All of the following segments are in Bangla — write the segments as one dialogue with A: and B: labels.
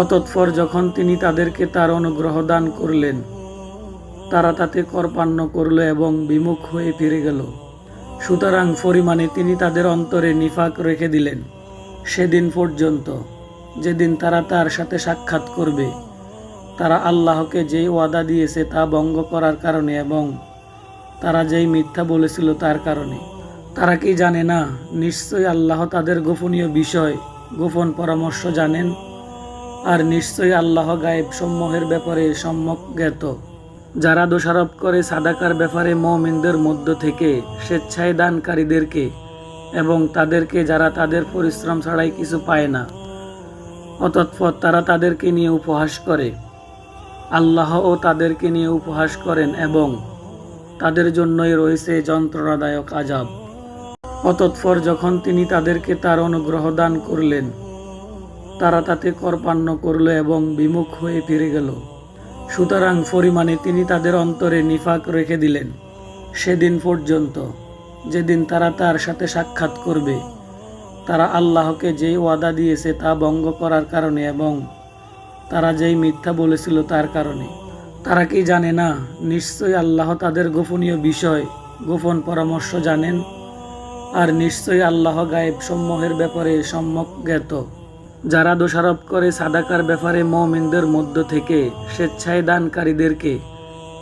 A: অতঃপর যখন তিনি তাদেরকে তার অনুগ্রহ দান করলেন, তারা তাতে করপান্য করল এবং বিমুখ হয়ে ফিরে গেল। সুতরাং পরিমাণে তিনি তাদের অন্তরে নিফাক রেখে দিলেন, সেদিন পর্যন্ত। যেদিন তারা তার সাথে সাক্ষাৎ করবে, তারা আল্লাহকে যেই ওয়াদা দিয়েছে তা ভঙ্গ করার কারণে এবং তারা যেই মিথ্যা বলেছিল তার কারণে। তারা কি জানে না? নিশ্চয়ই আল্লাহ তাদের গোপনীয় বিষয়, গোপন পরামর্শ জানেন আর নিশ্চয়ই আল্লাহ গায়েব সমূহের ব্যাপারে সম্যক জ্ঞাত। যারা দোষারোপ করে সাদাকার ব্যাপারে মমিনদের মধ্য থেকে স্বেচ্ছায় দানকারীদেরকে এবং তাদেরকে যারা তাদের পরিশ্রম ছাড়াই কিছু পায় না, অতৎপর তারা তাদেরকে নিয়ে উপহাস করে। আল্লাহও তাদেরকে নিয়ে উপহাস করেন এবং তাদের জন্যই রয়েছে যন্ত্রণাদায়ক আজাব অতৎপর যখন তিনি তাদেরকে তার অনুগ্রহ দান করলেন তারা তাতে করপান্য করল এবং বিমুখ হয়ে ফিরে গেল। সুতরাং পরিমাণে তিনি তাদের অন্তরে নিফাক রেখে দিলেন, সেদিন পর্যন্ত। যেদিন তারা তার সাথে সাক্ষাৎ করবে, তারা আল্লাহকে যেই ওয়াদা দিয়েছে তা ভঙ্গ করার কারণে এবং তারা যেই মিথ্যা বলেছিল তার কারণে। তারা কি জানে না? নিশ্চয়ই আল্লাহ তাদের গোপনীয় বিষয়, গোপন পরামর্শ জানেন। আর নিশ্চয়ই আল্লাহ গায়েব সমূহের ব্যাপারে সম্যক জ্ঞাত। যারা দোষারোপ করে সাদাকার ব্যাপারে মমিনদের মধ্য থেকে স্বেচ্ছায় দানকারীদেরকে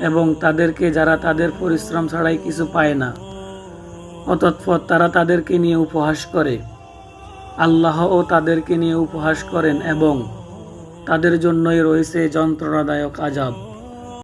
A: এবং তাদেরকে যারা তাদের পরিশ্রম ছাড়াই কিছু পায় না, অতৎপর তারা তাদেরকে নিয়ে উপহাস করে। আল্লাহও তাদেরকে নিয়ে উপহাস করেন এবং তাদের জন্যই রয়েছে যন্ত্রণাদায়ক আজাব